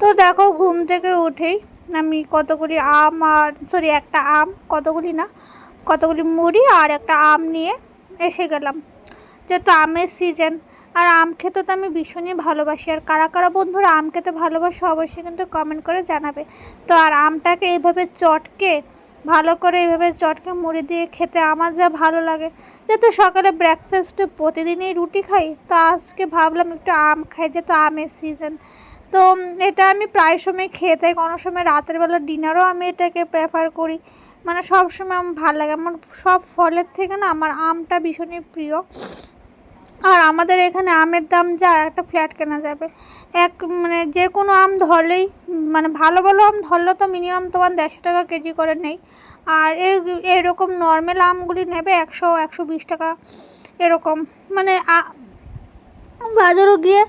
তো দেখো, ঘুম থেকে উঠেই আমি কতগুলি আম আর সরি একটা আম, কতগুলি না, কতগুলি মুড়ি আর একটা আম নিয়ে এসে গেলাম। যেহেতু আমের সিজন আর আম খেতে তো আমি ভীষণই ভালোবাসি। আর কারা কারা বন্ধুরা আম খেতে ভালোবাসে, অবশ্যই কিন্তু কমেন্ট করে জানাবে। তো আর আমটাকে এইভাবে চটকে, ভালো করে এইভাবে চটকে মুড়ি দিয়ে খেতে আমার যা ভালো লাগে। যেহেতু সকালে ব্রেকফাস্টে প্রতিদিনই রুটি খাই, তো আজকে ভাবলাম একটু আম খাই, যেহেতু আমের সিজন তো এটা আমি প্রায় সময় খেয়ে থাকি। কোনো সময় রাতের বেলা ডিনারও আমি এটাকে প্রেফার করি। মানে সব সময় আমার ভালো লাগে। আমার সব ফলের থেকে না আমার আমটা ভীষণই প্রিয়। আর আমাদের এখানে আমের দাম যা, একটা ফ্ল্যাট কেনা যাবে। এক মানে যে কোনো আম ধরলেই মানে ভালো ভালো আম ধরলে তো মিনিমাম তোমার দেড়শো টাকা কেজি করে নেই। আর এরকম নর্মাল আমগুলি নেবে একশো একশো বিশ টাকা এরকম। মানে বাজারও গিয়ে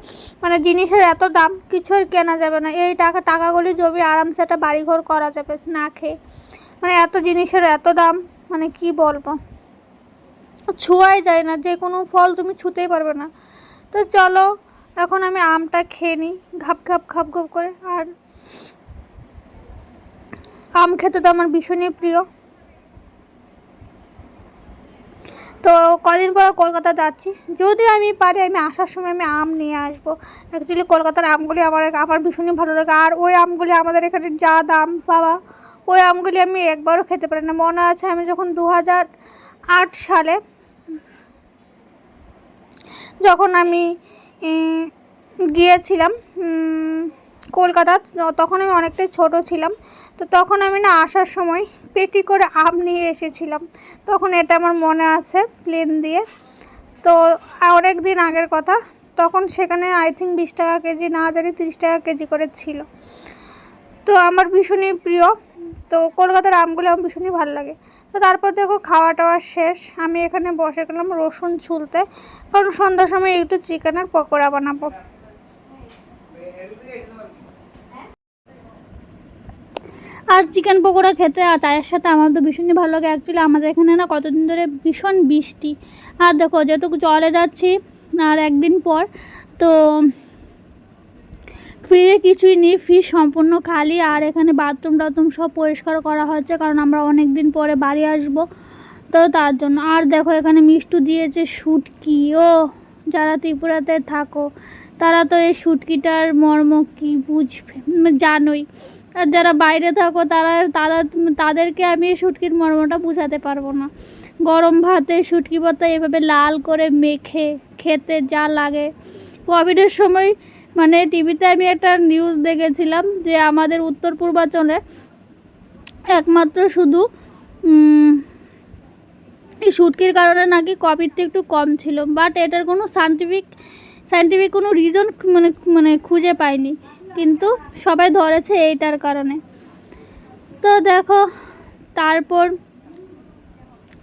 মানে জিনিসের এত দাম কিছু আর কেনা যাবে না। এই টাকা, টাকাগুলি জমি আরামসে একটা বাড়িঘর করা যাবে, না খেয়ে। মানে এত জিনিসের এত দাম মানে কি বলব? ছোঁয়াই যায় না, যে কোনো ফল তুমি ছুতেই পারবে না। তো চলো, এখন আমি আমটা খেয়ে নিই, ঘাপ ঘাপ খাপ ঘাপ করে। আর আম খেতে তো আমার ভীষণই প্রিয়। তো কদিন পর কলকাতা যাচ্ছি। যদি আমি পারি, আমি আসার সময় আমি আম নিয়ে আসব। অ্যাকচুয়ালি কলকাতার আমগুলি আমার আমার ভীষণই ভালো লাগে। আর ওই আমগুলি আমাদের এখানে যা দাম পাওয়া ওই আমগুলি আমি একবারও খেতে পারি না। মনে আছে আমি যখন দু হাজার আট সালে যখন আমি গিয়েছিলাম কলকাতা, তখন আমি অনেকটাই ছোট ছিলাম। তো তখন আমি না আসার সময় পেটি করে আম নিয়ে এসেছিলাম। তখন এটা আমার মনে আছে প্লেন দিয়ে। তো অনেক দিন আগের কথা, তখন সেখানে আই থিঙ্ক বিশ টাকা কেজি, না জানি তিরিশ টাকা কেজি করে ছিল। তো আমার ভীষণই প্রিয়। তো কলকাতার আমগুলো আমার ভীষণই ভালো লাগে। তো তারপর দেখো খাওয়া টাওয়া শেষ। আমি এখানে বসে গেলাম রসুন ছুলতে। কারণ সন্ধ্যার সময় একটু চিকেনের পকোড়া বানাবো। আর চিকেন পকোড়া খেতে, আর চায়ের সাথে আমার তো ভীষণই ভালো লাগে। অ্যাকচুয়ালি আমাদের এখানে না কতদিন ধরে ভীষণ বৃষ্টি। আর দেখো, যেহেতু জলে যাচ্ছি, আর একদিন পর, তো ফ্রিজে কিছুই নেই, ফ্রিজ সম্পূর্ণ খালি। আর এখানে বাথরুম টাথরুম সব পরিষ্কার করা হচ্ছে, কারণ আমরা অনেক দিন পরে বাড়ি আসব। তো তার জন্য, আর দেখো, এখানে মিষ্টু দিয়েছে শুটকি। ও যারা ত্রিপুরাতে থাকো তারা তো এই শুটকিটার মর্ম কি বুঝবে? জানোই। আর যারা বাইরে থাকো, তারা তারা, তাদেরকে আমি এই শুটকির মর্মটা বোঝাতে পারব না। গরম ভাতে শুটকি পাতা এভাবে লাল করে মেখে খেতে যা লাগে। কোভিডের সময় মানে টিভিতে আমি একটা নিউজ দেখেছিলাম যে আমাদের উত্তর পূর্বাঞ্চলে একমাত্র শুধু এই শুটকির কারণে নাকি কোভিডটা একটু কম ছিল। বাট এটার কোনো সায়েন্টিফিক সায়েন্টিফিক কোনো রিজন মানে মানে খুঁজে পাইনি। কিন্তু সবাই ধরেছে এইটার কারণে। তো দেখো, তারপর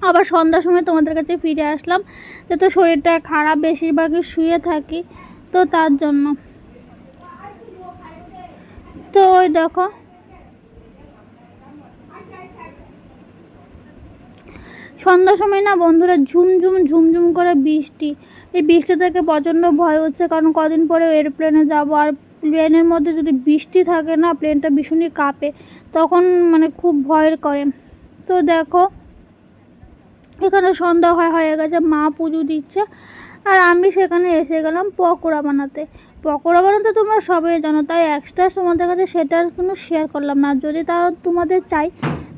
আবার সন্ধ্যার সময় তোমাদের কাছে ফিরে আসলাম। যেহেতু শরীরটা খারাপ, বেশিরভাগই শুয়ে থাকি। তো তার জন্য। তো ওই দেখো সন্ধ্যার সময় না বন্ধুরা ঝুমঝুম ঝুমঝুম করে বৃষ্টি। এই বৃষ্টি থেকে প্রচণ্ড ভয় হচ্ছে, কারণ কদিন পরে এরোপ্লেনে যাব। আর প্লেনের মধ্যে যদি বৃষ্টি থাকে না প্লেনটা ভীষণই কাঁপে। তখন মানে খুব ভয়ের করে। তো দেখো, এখানে সন্ধ্যা হয়, হয়ে গেছে, মা পুজো দিচ্ছে। আর আমি সেখানে এসে গেলাম পকোড়া বানাতে। পকোড়া বানাতে তোমরা সবাই জানো, তাই এক্সট্রা তোমাদের কাছে সেটার কোনো শেয়ার করলাম না। যদি তারা তোমাদের চাই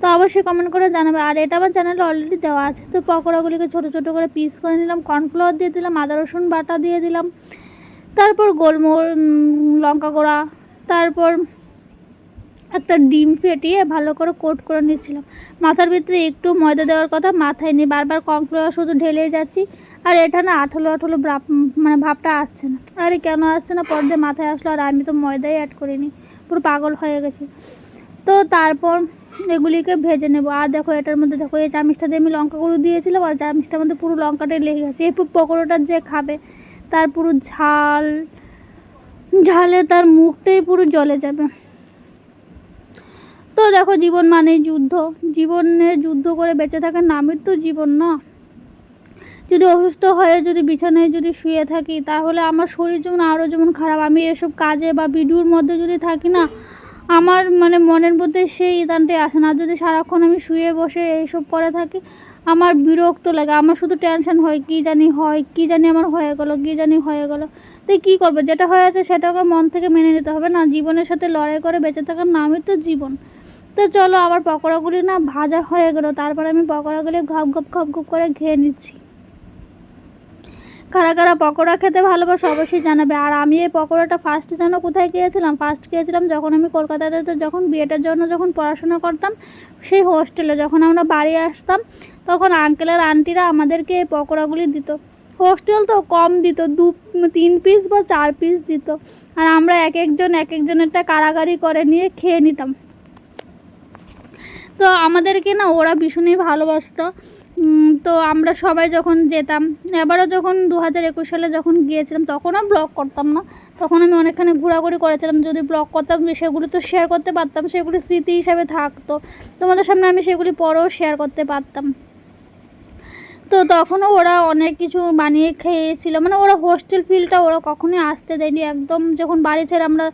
তো অবশ্যই কমেন্ট করে জানাবে। আর এটা আমার চ্যানেলে অলরেডি দেওয়া আছে। তো পকোড়াগুলিকে ছোটো ছোটো করে পিস করে নিলাম। কর্নফ্লাওয়ার দিয়ে দিলাম, আদা, রসুন বাটা দিয়ে দিলাম। তারপর গোলমর লঙ্কা গুঁড়া। তারপর একটা ডিম ফেটিয়ে ভালো করে কোট করে নিচ্ছিলাম। মাথার ভিতরে একটু ময়দা দেওয়ার কথা মাথায় নিয়ে বারবার কর্নফ্লাওয়ার শুধু ঢেলে যাচ্ছি। আর এটা না আঠলো আঠলো মানে ভাবটা আসছে না। আরে কেন আসছে না? পর দিয়ে মাথায় আসলো, আর আমি তো ময়দাই অ্যাড করিনি। পুরো পাগল হয়ে গেছি। তো তারপর এগুলিকে ভেজে নেব। আর দেখো, এটার মধ্যে দেখো, এই চামিচটা দিয়ে আমি লঙ্কা গুঁড়ো দিয়েছিলাম, আর চামিচটার মধ্যে পুরো লঙ্কাটাই লেগে গেছে। এই পকোড়াটা যে খাবে, তার পুরো ঝাল, ঝালে তার মুখটাই পুরো জলে যাবে। তো দেখো, জীবন মানেই যুদ্ধ। জীবনে যুদ্ধ করে বেঁচে থাকার নামই তো জীবন না। যদি অসুস্থ হয়ে, যদি বিছানায় যদি শুয়ে থাকি, তাহলে আমার শরীর যেমন আরও যেমন খারাপ। আমি এসব কাজে বা ভিডিওর মধ্যে যদি থাকি না আমার মানে মনের মধ্যে সেই ইদানটাই আসে না। যদি সারাক্ষণ আমি শুয়ে বসে এইসব করে থাকি, আমার বিরক্ত লাগে। আমার শুধু টেনশন হয়, কী জানি হয়, কী জানি আমার হয়ে গেলো, কী জানি হয়ে গেলো। তো কী করব? যেটা হয়ে আছে সেটাকে মন থেকে মেনে নিতে হবে না। জীবনের সাথে লড়াই করে বেঁচে থাকার নামই তো জীবন। তো চলো, আমার পকোড়াগুলি না ভাজা হয়ে গেলো। তারপর আমি পকোড়াগুলি ঘপ ঘপ ঘপ ঘপ করে খেয়ে নিচ্ছি। কারা কারা পকোড়া খেতে ভালোবাসে অবশ্যই জানাবে। আর আমি এই পকোড়াটা ফার্স্ট যেন কোথায় খেয়েছিলাম ফার্স্ট খেয়েছিলাম যখন আমি কলকাতাতে তো যখন বিয়েটার জন্য যখন পড়াশোনা করতাম, সেই হোস্টেলে যখন আমরা বাড়ি আসতাম, তখন আঙ্কেল আর আন্টিরা আমাদেরকে এই পকোড়াগুলি দিত। হোস্টেল তো কম দিত, দু, তিন পিস বা চার পিস দিত। আর আমরা এক একজন, এক একজনেরটা কারাগারি করে নিয়ে খেয়ে নিতাম। তো আমাদেরকে না, ওরা ভীষণই ভালোবাসতো। তো আমরা সবাই যখন যেতাম, এবারও যখন দু হাজার একুশ সালে যখন গিয়েছিলাম, তখনও ব্লগ করতাম না। তখন আমি অনেকখানি ঘোরাঘুরি করেছিলাম, যদি ব্লগ করতাম সেগুলি তো শেয়ার করতে পারতাম, সেগুলি স্মৃতি হিসাবে থাকতো। তোমাদের সামনে আমি সেগুলি পরেও শেয়ার করতে পারতাম। তো তখনও ওরা অনেক কিছু বানিয়ে খেয়েছিল। মানে ওরা হোস্টেল ফিলটা ওরা কখনোই আসতে দেয়নি। একদম যখন বাড়ি ছেড়ে আমরা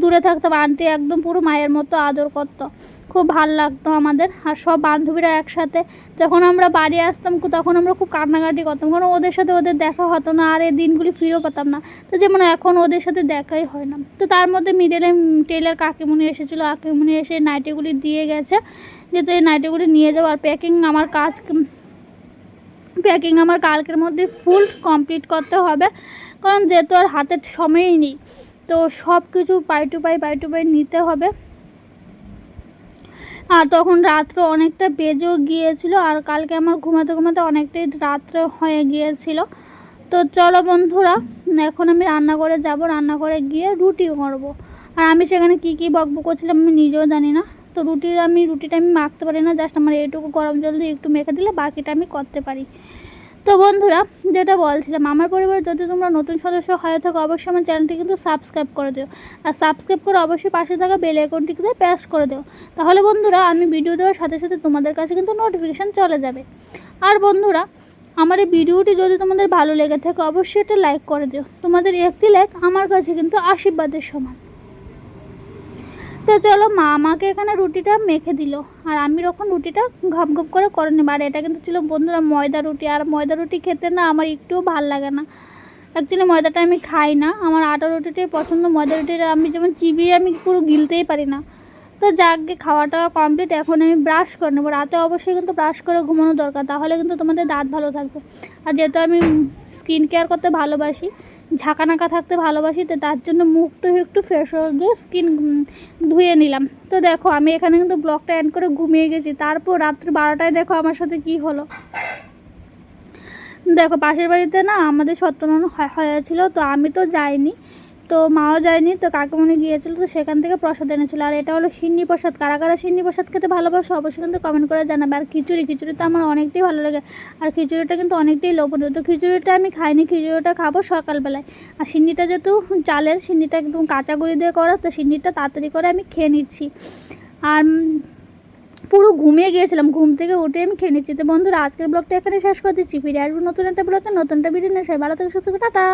দূরে থাকতাম, আন্টি একদম পুরো মায়ের মতো আদর করতো। খুব ভালো লাগতো আমাদের। আর সব বান্ধবীরা একসাথে যখন আমরা বাড়ি আসতাম, তখন আমরা খুব কান্নাকাটি করতাম। কারণ ওদের সাথে ওদের দেখা হতো না, আর এই দিনগুলি ফিরেও পেতাম না। তো যেমন এখন ওদের সাথে দেখাই হয় না। তো তার মধ্যে মিডলে টেলার কাকিমুনি এসেছিল। কাকিমুনি এসে নাইটিগুলি দিয়ে গেছে। যেহেতু এই নাইটিগুলি নিয়ে যাব আর প্যাকিং আমার কাজ প্যাকিং আমার কালকের মধ্যে ফুল কমপ্লিট করতে হবে। কারণ যেহেতু আর হাতের সময়ই নেই, তো সব কিছু পাই টু পাই পাই টু পাই নিতে হবে। আর তখন রাত্র অনেকটা বেজেও গিয়েছিল, আর কালকে আমার ঘুমাতে ঘুমাতে অনেকটাই রাত্রে হয়ে গিয়েছিল। তো চলো বন্ধুরা, এখন আমি রান্নাঘরে যাব রান্না করে গিয়ে রুটি করব আর আমি সেখানে কি কি বকবক করছিলাম আমি নিজেও জানি না। তো রুটির আমি, রুটিটা আমি মাখতে পারি না জাস্ট আমার এইটুকু গরম জল দিয়ে একটু মেখে দিলে বাকিটা আমি করতে পারি। তো বন্ধুরা, যেটা বলছিলাম, আমার পরিবারে যদি তোমরা নতুন সদস্য হয়ে থাকো, অবশ্যই আমার চ্যানেলটি কিন্তু সাবস্ক্রাইব করে দিও। আর সাবস্ক্রাইব করে অবশ্যই পাশে থাকা বেল আইকনটি কিন্তু প্রেস করে দিও। তাহলে বন্ধুরা, আমি ভিডিও দেওয়ার সাথে সাথে তোমাদের কাছে কিন্তু নোটিফিকেশান চলে যাবে। আর বন্ধুরা, আমার এই ভিডিওটি যদি তোমাদের ভালো লেগে থাকে, অবশ্যই একটা লাইক করে দিও। তোমাদের একটি লাইক আমার কাছে কিন্তু আশীর্বাদের সমান। তো চলো মা আমাকে এখানে রুটিটা মেখে দিল। আর আমি যখন রুটিটা ঘপ ঘপ করে করে নেব, আর এটা কিন্তু ছিল বন্ধুরা ময়দা রুটি। আর ময়দা রুটি খেতে না আমার একটুও ভালো লাগে না। অ্যাকচুয়ালি ময়দাটা আমি খাই না। আমার আটা রুটিটাই পছন্দ। ময়দা রুটিটা আমি যেমন চিবিয়ে আমি পুরো গিলতেই পারি না। তো যাকে খাওয়াটা কমপ্লিট এখন আমি ব্রাশ করে নেব। রাতে অবশ্যই কিন্তু ব্রাশ করে ঘুমানো দরকার। তাহলে কিন্তু তোমাদের দাঁত ভালো থাকবে। আর যেহেতু আমি স্কিন কেয়ার করতে ভালোবাসি ঝাঁকানাকা থাকতে ভালোবাসি, তো তার জন্য মুখটা একটু ফ্রেশ দিয়ে স্কিন ধুয়ে নিলাম। তো দেখো, আমি এখানে কিন্তু ব্লকটা অ্যান্ড করে ঘুমিয়ে গেছি। তারপর রাত্রি বারোটায় দেখো আমার সাথে কি হলো। দেখো, পাশের বাড়িতে না আমাদের সত্যনারায়ণ হয়- হয়েছিল, তো আমি তো যাইনি। তো মাও যায়নি, তো কাকুমনি গিয়েছিল, তো সেখান থেকে প্রসাদ এনেছিল। আর এটা হলো সিন্নি প্রসাদ। কারা কারা সিন্নি প্রসাদ খেতে ভালোবাসো, অবশ্যই কিন্তু কমেন্ট করে জানাবে। আর খিচুড়ি খিচুড়ি তো আমার অনেকটাই ভালো লাগে। আর খিচুড়িটা কিন্তু অনেকটাই লোভনীয়। তো খিচুড়িটা আমি খাইনি, খিচুড়িটা খাব সকালবেলায়। আর সিন্নিটা যেহেতু চালের, সিন্নিটা একদম কাঁচা গুঁড়ি দিয়ে করা, তো সিন্নিটা তাড়াতাড়ি করে আমি খেয়ে নিচ্ছি। আর পুরো ঘুমিয়ে গিয়েছিলাম। ঘুম থেকে উঠে আমি খেয়ে নিচ্ছি। তো বন্ধুরা, আজকের ব্লগটা এখানে শেষ করে দিচ্ছি ফিরে আসব নতুন একটা ব্লগে নতুন একটা ভিডিও নিয়ে ভালো থেকে, সুস্থ টাটা।